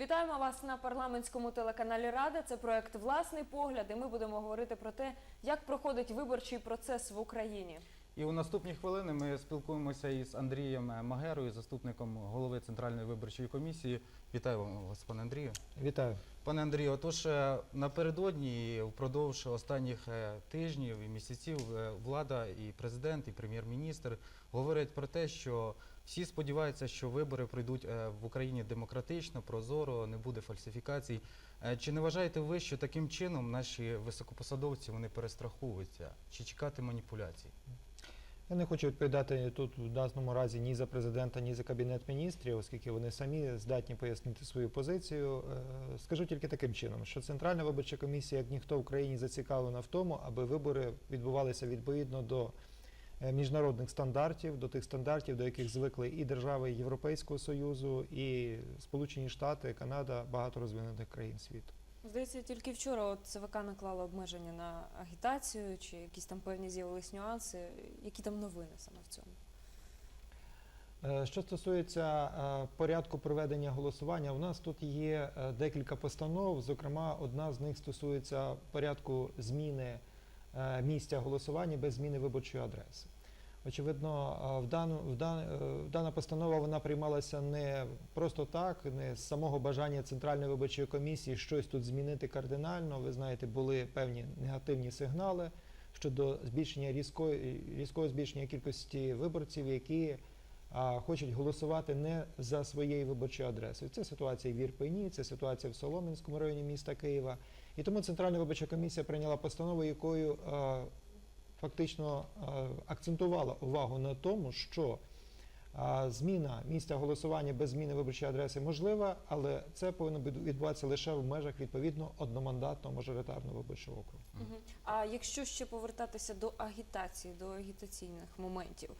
Вітаємо вас на парламентському телеканалі Рада. Це проект Власний погляд. І ми будемо говорити про те, як проходить виборчий процес в Україні. І у наступні хвилини ми спілкуємося із Андрієм Магерою, заступником голови Центральної виборчої комісії. Вітаю вас, пане Андрію. Вітаю. Пане Андрію, отож е, напередодні і впродовж останніх е, тижнів і місяців е, влада і президент, і прем'єр-міністр говорять про те, що всі сподіваються, що вибори пройдуть е, в Україні демократично, прозоро, не буде фальсифікацій. Е, Чи не вважаєте ви, що таким чином наші високопосадовці вони перестраховуються? Чи чекати маніпуляцій? Я не хочу відповідати тут в даному разі ні за президента, ні за кабінет міністрів, оскільки вони самі здатні пояснити свою позицію. Е, Скажу тільки таким чином, що Центральна виборча комісія, як ніхто в Україні, зацікавлена в тому, аби вибори відбувалися відповідно до міжнародних стандартів, до тих стандартів, до яких звикли і держави Європейського Союзу, і Сполучені Штати, Канада, багато розвинених країн світу. Здається, тільки вчора от ЦВК наклала обмеження на агітацію, чи якісь там певні з'явились нюанси. Які там новини саме в цьому? Е, Що стосується е, порядку проведення голосування, у нас тут є е, декілька постанов. Зокрема, одна з них стосується порядку зміни е, місця голосування без зміни виборчої адреси. Очевидно, е, в дану, в дан, е, дана постанова вона приймалася не просто так, не з самого бажання Центральної виборчої комісії щось тут змінити кардинально. Ви знаєте, були певні негативні сигнали щодо збільшення різкої, різкого збільшення кількості виборців, які а, хочуть голосувати не за своєю виборчою адресою. Це ситуація в Ірпені, це ситуація в Солом'янському районі міста Києва. І тому Центральна виборча комісія прийняла постанову, якою а, фактично а, акцентувала увагу на тому, що а, зміна місця голосування без зміни виборчої адреси можлива, але це повинно відбуватися лише в межах відповідно одномандатного мажоритарного виборчого округу. А якщо ще повертатися до агітації, до агітаційних моментів,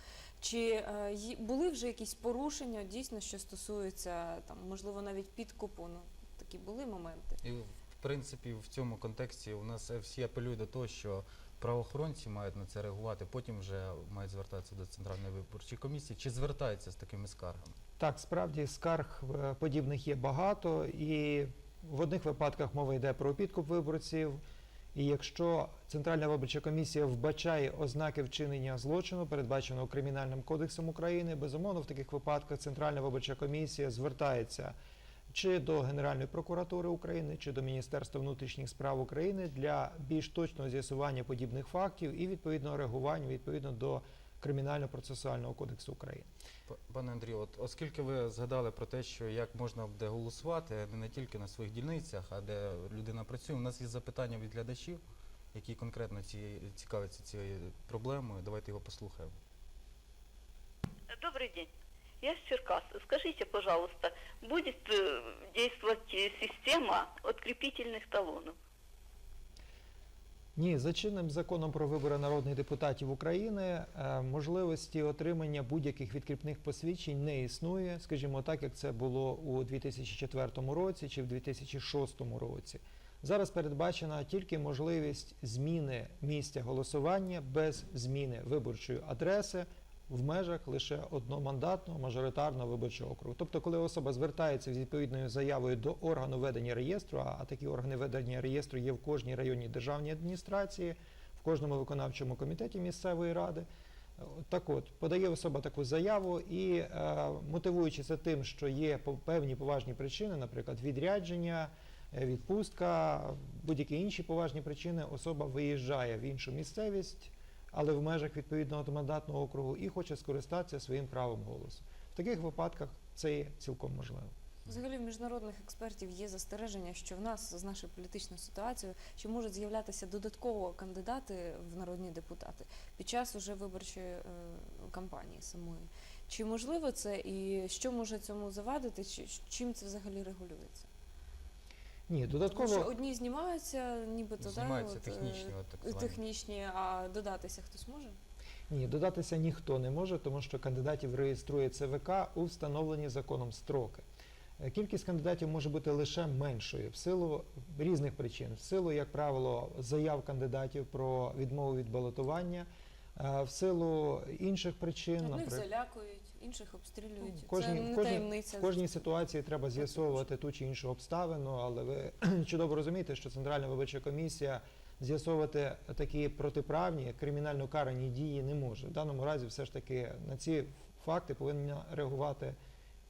чи е, були вже якісь порушення дійсно, що стосуються там, можливо, навіть підкупу? Ну такі були моменти. І принципі в цьому контексті у нас всі апелюють до того, що правоохоронці мають на це реагувати, потім вже мають звертатися до центральної виборчої комісії. Чи звертаються з такими скаргами? Так, справді скарг е, подібних є багато, і в одних випадках мова йде про підкуп виборців. І якщо Центральна виборча комісія вбачає ознаки вчинення злочину, передбаченого Кримінальним кодексом України, безумовно, в таких випадках Центральна виборча комісія звертається чи до Генеральної прокуратури України, чи до Міністерства внутрішніх справ України для більш точного з'ясування подібних фактів і відповідного реагування відповідно до Кримінально-процесуального кодексу України. Пане Андрію, от оскільки ви згадали про те, що як можна буде голосувати не, не тільки на своїх дільницях, а де людина працює, у нас є запитання від глядачів, які конкретно ці, цікавляться цією проблемою. Давайте його послухаємо. Добрый день. Я с Черкас. Скажите, пожалуйста, будет э, действовать э, система открепительных талонов? Ні, за чинним законом про вибори народних депутатів України е, можливості отримання будь-яких відкріпних посвідчень не існує, скажімо так, як це було у 2004 році чи в 2006 році. Зараз передбачена тільки можливість зміни місця голосування без зміни виборчої адреси в межах лише одномандатного мажоритарного виборчого округу. Тобто, коли особа звертається з відповідною заявою до органу ведення реєстру, а такі органи ведення реєстру є в кожній районній державній адміністрації, в кожному виконавчому комітеті місцевої ради. Так от, подає особа таку заяву і е, мотивуючи це тим, що є певні поважні причини, наприклад, відрядження, е, відпустка, будь-які інші поважні причини, особа виїжджає в іншу місцевість, але в межах відповідного одномандатного округу і хоче скористатися своїм правом голосу. В таких випадках це є цілком можливо. Взагалі в міжнародних експертів є застереження, що в нас з нашою політичною ситуацією ще можуть з'являтися додатково кандидати в народні депутати під час уже виборчої е, кампанії самої. Чи можливо це і що може цьому завадити? Чи чим це взагалі регулюється? Ні, Тому додатково що одні знімаються, нібито да, Знімаються от, е, технічні, от так звані. технічні, а додатися хтось може? Ні, додатися ніхто не може, тому що кандидатів реєструє ЦВК у встановлені законом строки. Е, Кількість кандидатів може бути лише меншою в силу різних причин. В силу, як правило, заяв кандидатів про відмову від балотування, Е, В силу інших причин, Одних наприклад, залякують, інших обстрілюють. Ну, кожній- Це не кожній- таємниця. в кожній ситуації треба з'ясовувати ту чи іншу обставину, але ви чудово розумієте, що Центральна виборча комісія з'ясовувати такі протиправні кримінально карані дії не може. В даному разі, все ж таки, на ці факти повинна реагувати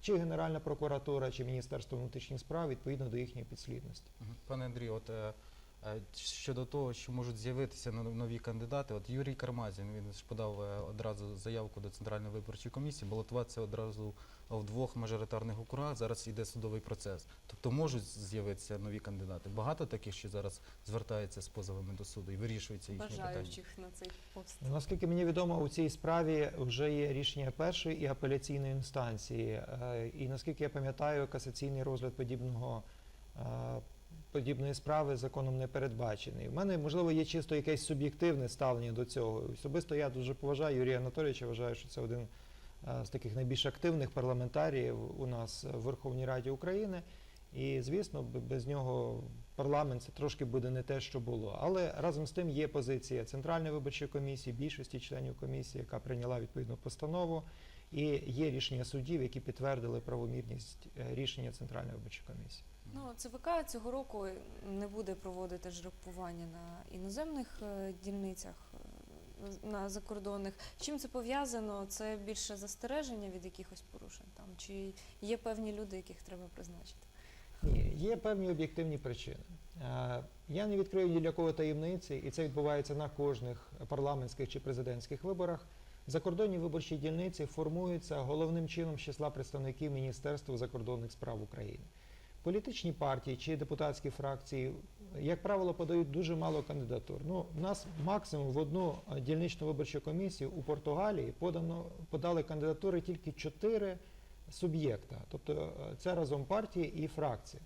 чи Генеральна прокуратура, чи Міністерство внутрішніх справ відповідно до їхньої підслідності. Пане Андрію, от е, щодо того, що можуть з'явитися нові кандидати, от Юрій Кармазін він ж подав е, одразу заявку до Центральної виборчої комісії, балотуватися одразу в двох мажоритарних округах. Зараз йде судовий процес. Тобто можуть з'явитися нові кандидати. Багато таких, що зараз звертаються з позовами до суду і вирішується їхні питання. бажаючих на цей пост. Наскільки мені відомо, у цій справі вже є рішення першої і апеляційної інстанції. Е, І наскільки я пам'ятаю, касаційний розгляд подібного. Подібної справи законом не передбачений. У мене можливо є чисто якесь суб'єктивне ставлення до цього. Особисто я дуже поважаю Юрія Анатолійовича. Вважаю, що це один е, з таких найбільш активних парламентаріїв у нас в Верховній Раді України. І звісно, без нього парламент це трошки буде не те, що було. Але разом з тим є позиція Центральної виборчої комісії, більшості членів комісії, яка прийняла відповідну постанову, і є рішення суддів, які підтвердили правомірність е, рішення Центральної виборчої комісії. Ну, ЦВК цього року не буде проводити жеребкування на іноземних е, дільницях, е, на закордонних. Чим це пов'язано? Це більше застереження від якихось порушень там? Чи є певні люди, яких треба призначити? Є певні об'єктивні причини. Е, Я не відкрию ні для кого таємниці, і це відбувається на кожних парламентських чи президентських виборах. Закордонні виборчі дільниці формуються головним чином з числа представників Міністерства закордонних справ України. Політичні партії чи депутатські фракції, як правило, подають дуже мало кандидатур. Ну, у нас максимум в одну дільничну виборчу комісію у Португалії подано, подали кандидатури тільки чотири суб'єкта. Тобто е, це разом партії і фракції.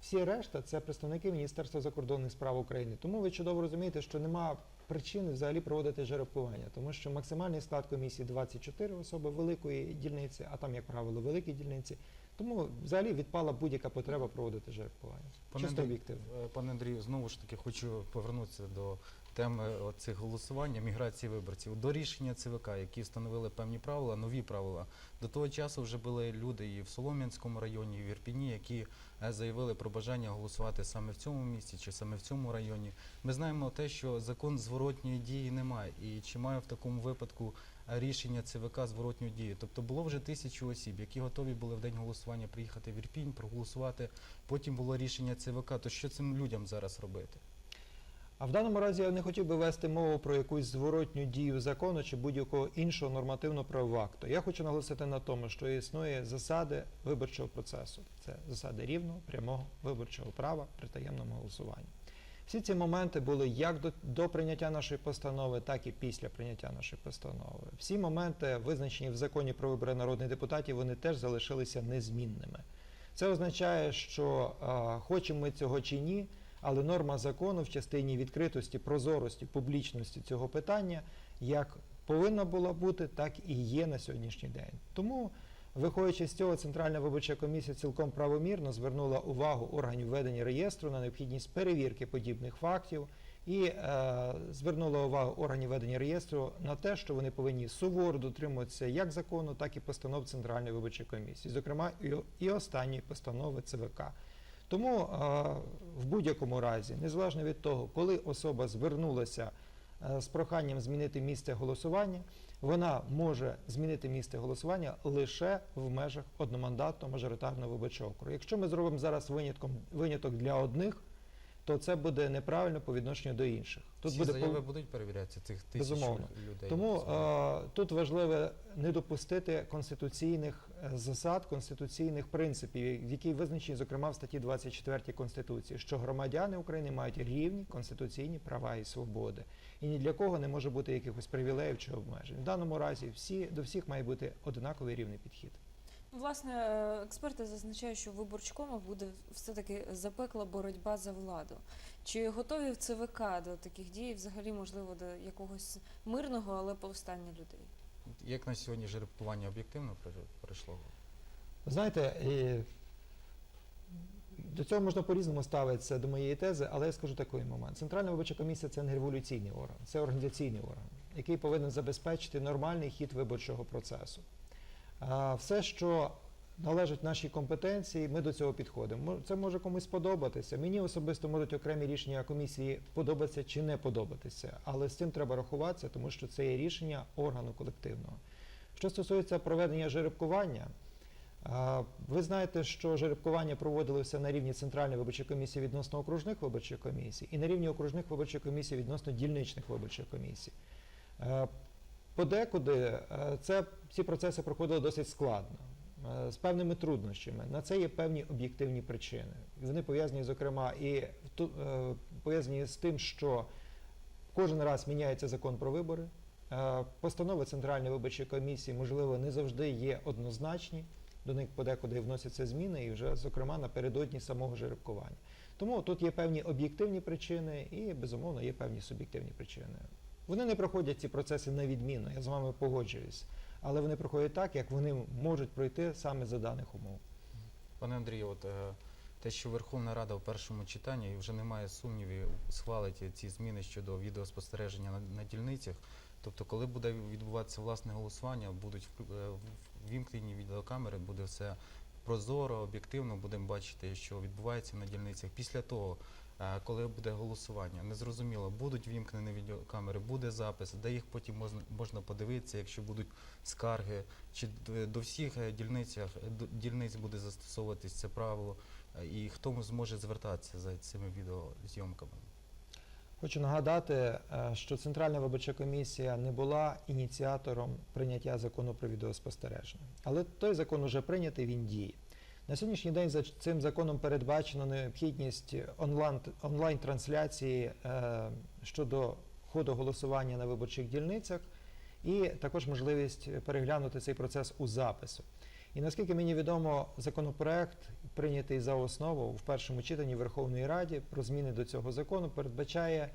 Всі решта це представники Міністерства закордонних справ України. Тому ви чудово розумієте, що нема причини взагалі проводити жеребкування, тому що максимальний склад комісії 24 особи великої дільниці, а там, як правило, великі дільниці. Тому взагалі відпала будь-яка потреба проводити жеребкування. Пане Чисто Андрій, об'єктивно. Е, Пане Андрію, знову ж таки хочу повернутися до теми цих голосування, міграції виборців. До рішення ЦВК, які встановили певні правила, нові правила. До того часу вже були люди і в Солом'янському районі, і в Ірпіні, які е, заявили про бажання голосувати саме в цьому місці чи саме в цьому районі. Ми знаємо те, що закон зворотньої дії немає. І чи має в такому випадку е, рішення ЦВК зворотню дію? Тобто було вже тисячу осіб, які готові були в день голосування приїхати в Ірпінь, проголосувати. Потім було рішення ЦВК. То що цим людям зараз робити? А в даному разі я не хотів би вести мову про якусь зворотню дію закону чи будь-якого іншого нормативно-правового акту. Я хочу наголосити на тому, що існує засади виборчого процесу. Це засади рівного, прямого виборчого права при таємному голосуванні. Всі ці моменти були як до, до прийняття нашої постанови, так і після прийняття нашої постанови. Всі моменти, визначені в законі про вибори народних депутатів, вони теж залишилися незмінними. Це означає, що а, хочемо ми цього чи ні, але норма закону в частині відкритості, прозорості, публічності цього питання як повинна була бути, так і є на сьогоднішній день. Тому, виходячи з цього, Центральна виборча комісія цілком правомірно звернула увагу органів ведення реєстру на необхідність перевірки подібних фактів і е, звернула увагу органів ведення реєстру на те, що вони повинні суворо дотримуватися як закону, так і постанов Центральної виборчої комісії, зокрема і, останньої постанови ЦВК. Тому е, в будь-якому разі, незалежно від того, коли особа звернулася з проханням змінити місце голосування, вона може змінити місце голосування лише в межах одномандатного мажоритарного виборчого округу. Якщо ми зробимо зараз винятком, виняток для одних, то це буде неправильно по відношенню до інших. Ці пов- заяви будуть перевірятися цих тисяч Безумовно. людей. тому е, тут важливо не допустити конституційних е, засад, конституційних принципів, які визначені, зокрема, в статті 24 Конституції, що громадяни України мають рівні конституційні права і свободи. І ні для кого не може бути якихось привілеїв чи обмежень. В даному разі всі, до всіх має бути одинаковий рівний підхід. Власне, е, експерти зазначають, що в виборчкомах буде все-таки запекла боротьба за владу. Чи готові в ЦВК до таких дій, взагалі, можливо, до якогось мирного, але повстання людей? Як на сьогодні жеребкування об'єктивно пройшло-? Знаєте, до цього можна по-різному ставитися до моєї тези, але я скажу такий момент. Центральна виборча комісія це не революційний орган, це організаційний орган. який повинен забезпечити нормальний хід виборчого процесу. Все, що належить нашій компетенції, ми до цього підходимо. Це може комусь подобатися. Мені особисто можуть окремі рішення комісії подобатися чи не подобатися, але з цим треба рахуватися, тому що це є рішення органу колективного. Що стосується проведення жеребкування, ви знаєте, що жеребкування проводилося на рівні Центральної виборчої комісії відносно окружних виборчих комісій і на рівні окружних виборчих комісій відносно дільничних виборчих комісій. Подекуди е, це, ці процеси проходили досить складно, е, з певними труднощами. На це є певні об'єктивні причини. Вони пов'язані, зокрема, і е, пов'язані з тим, що кожен раз міняється закон про вибори. Постанови Центральної виборчої комісії, можливо, не завжди є однозначні. До них подекуди вносяться зміни, і вже, зокрема, напередодні самого жеребкування. Тому тут є певні об'єктивні причини і, безумовно, є певні суб'єктивні причини. Вони не проходять ці процеси на відмінно, я з вами погоджуюсь. Але вони проходять так, як вони можуть пройти саме за даних умов. Пане Андрію, от е, те, що Верховна Рада в першому читанні і вже немає сумнівів, схвалить ці зміни щодо відеоспостереження на, на дільницях. Тобто, коли буде відбуватися власне голосування, будуть е, ввімкнені відеокамери, буде все прозоро, об'єктивно, будемо бачити, що відбувається на дільницях. Після того, е, коли буде голосування, незрозуміло, будуть ввімкнені відеокамери, буде запис, де їх потім можна, подивитися, якщо будуть скарги, чи до всіх е, дільницях до- дільниць буде застосовуватись це правило, е, і хто зможе звертатися за цими відеозйомками? Хочу нагадати, е, що Центральна виборча комісія не була ініціатором прийняття закону про відеоспостереження. Але той закон уже прийнятий, він діє. На сьогоднішній день за цим законом передбачено необхідність онлайн, онлайн-трансляції е, щодо ходу голосування на виборчих дільницях і також можливість переглянути цей процес у запису. І наскільки мені відомо, законопроект, прийнятий за основу в першому читанні Верховної Раді про зміни до цього закону, передбачає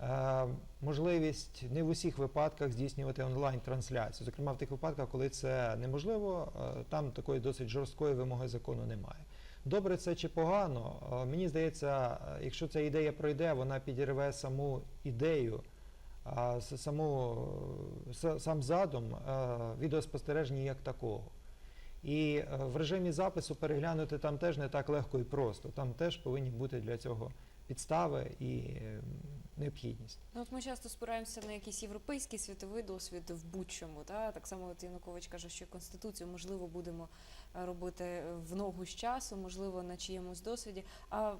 е, можливість не в усіх випадках здійснювати онлайн-трансляцію. Зокрема, в тих випадках, коли це неможливо, е, там такої досить жорсткої вимоги закону немає. Добре це чи погано? Е, Мені здається, е, якщо ця ідея пройде, вона підірве саму ідею, а саму, е, сам задум е, відеоспостереження як такого. І е, в режимі запису переглянути там теж не так легко і просто. Там теж повинні бути для цього підстави і е, необхідність. Ну, от ми часто спираємося на якийсь європейський світовий досвід в будь-чому. Та? Так само от Янукович каже, що конституцію можливо будемо е, робити в ногу з часу, можливо, на чиємусь досвіді. А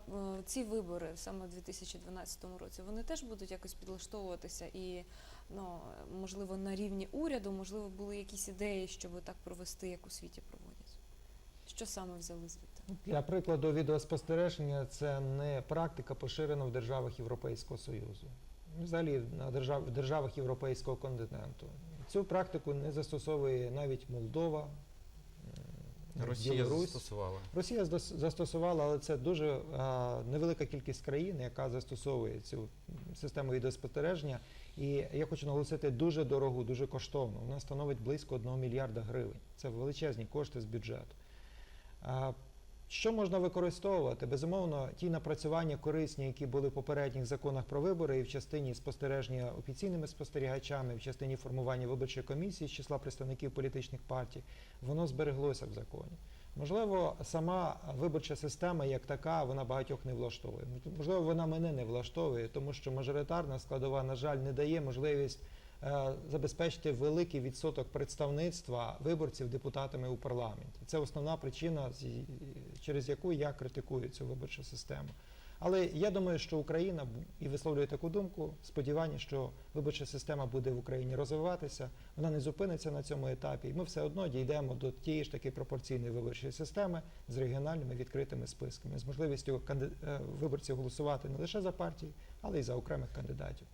ці вибори саме в 2012 році вони теж будуть якось підлаштовуватися і ну, можливо на рівні уряду, можливо, були якісь ідеї, щоб так провести, як у світі проводять. Що саме взяли звідти? Для прикладу, відеоспостереження це не практика поширена в державах Європейського Союзу, взагалі на держав, в державах Європейського континенту. Цю практику не застосовує навіть Молдова, Росія Білорусь. застосувала. Росія застосувала, але це дуже а, невелика кількість країн, яка застосовує цю систему відеоспостереження. І я хочу наголосити дуже дорогу, дуже коштовну. Вона становить близько 1 мільярда гривень. Це величезні кошти з бюджету. А, що можна використовувати? Безумовно, ті напрацювання корисні, які були в попередніх законах про вибори, і в частині спостереження офіційними спостерігачами, в частині формування виборчої комісії з числа представників політичних партій, воно збереглося в законі. Можливо, сама виборча система як така, вона багатьох не влаштовує. Можливо, вона мене не влаштовує, тому що мажоритарна складова, на жаль, не дає можливість забезпечити великий відсоток представництва виборців депутатами у парламенті. Це основна причина, через яку я критикую цю виборчу систему. Але я думаю, що Україна і висловлює таку думку, сподівання, що виборча система буде в Україні розвиватися, вона не зупиниться на цьому етапі, і ми все одно дійдемо до тієї ж таки пропорційної виборчої системи з регіональними відкритими списками, з можливістю е, виборців голосувати не лише за партії, але й за окремих кандидатів.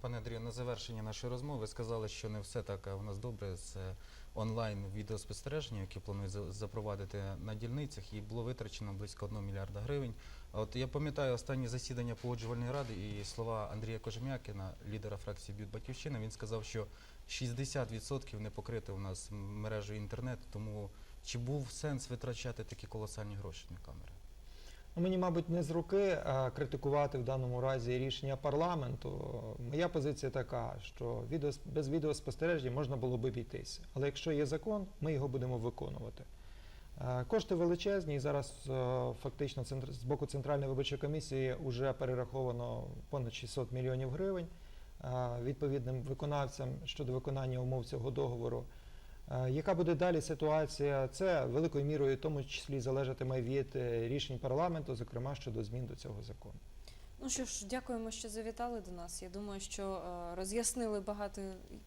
Пане Андрію, на завершення нашої розмови сказали, що не все так у нас добре з е, онлайн відеоспостереженням, яке планують запровадити на дільницях, і було витрачено близько 1 мільярда гривень. От я пам'ятаю останні засідання погоджувальної ради і слова Андрія Кожем'якіна, лідера фракції Бют Батьківщина. Він сказав, що 60% не покрите у нас мережею інтернет. Тому чи був сенс витрачати такі колосальні гроші на камери? Ну, Мені, мабуть, не з руки критикувати в даному разі рішення парламенту. Моя позиція така, що без відеоспостереження можна було б обійтися. Але якщо є закон, ми його будемо виконувати. Е, Кошти величезні, і зараз е, фактично з боку Центральної виборчої комісії вже перераховано понад 600 мільйонів гривень е, відповідним виконавцям щодо виконання умов цього договору. Яка буде далі ситуація? Це великою мірою, в тому числі, залежатиме від рішень парламенту, зокрема щодо змін до цього закону. Ну що ж, дякуємо, що завітали до нас. Я думаю, що е, роз'яснили багато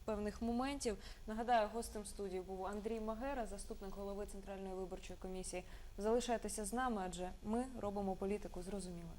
певних моментів. Нагадаю, гостем студії був Андрій Магера, заступник голови центральної виборчої комісії. Залишайтеся з нами, адже ми робимо політику зрозуміло.